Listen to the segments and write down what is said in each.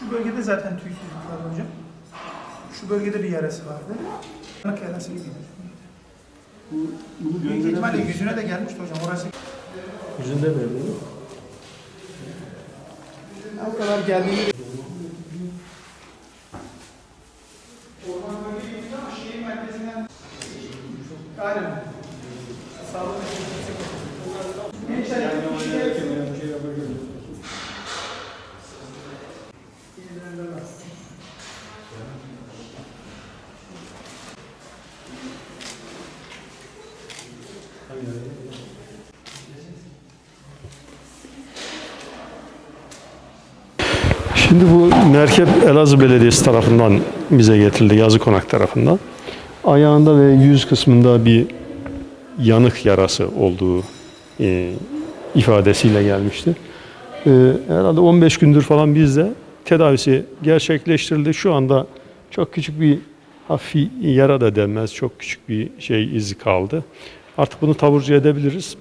Şu bölgede zaten tüysüzlük var hocam. Şu bölgede bir yarası vardı. Yanık yarası gibi. Bu, bunu Büyük ihtimalle yüzüne de gelmişti hocam. Orası Yüzünde mi? o kadar geldiğinde Galiba. Sağlık Gençler Şimdi bu merkep Elazığ Belediyesi tarafından bize getirildi, Yazı Konak tarafından. Ayağında ve yüz kısmında bir yanık yarası olduğu e, ifadesiyle gelmişti. E, herhalde 15 gündür falan bizde tedavisi gerçekleştirildi. Şu anda çok küçük bir hafif yara da denmez, çok küçük bir şey izi kaldı. Artık bunu taburcu edebiliriz.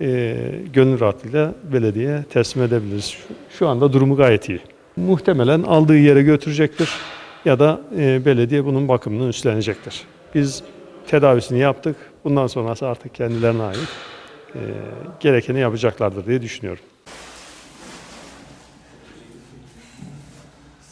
E, gönül rahatlığıyla belediyeye teslim edebiliriz. Şu, şu anda durumu gayet iyi. Muhtemelen aldığı yere götürecektir ya da e, belediye bunun bakımını üstlenecektir. Biz tedavisini yaptık. Bundan sonrası artık kendilerine ait. E, gerekeni yapacaklardır diye düşünüyorum.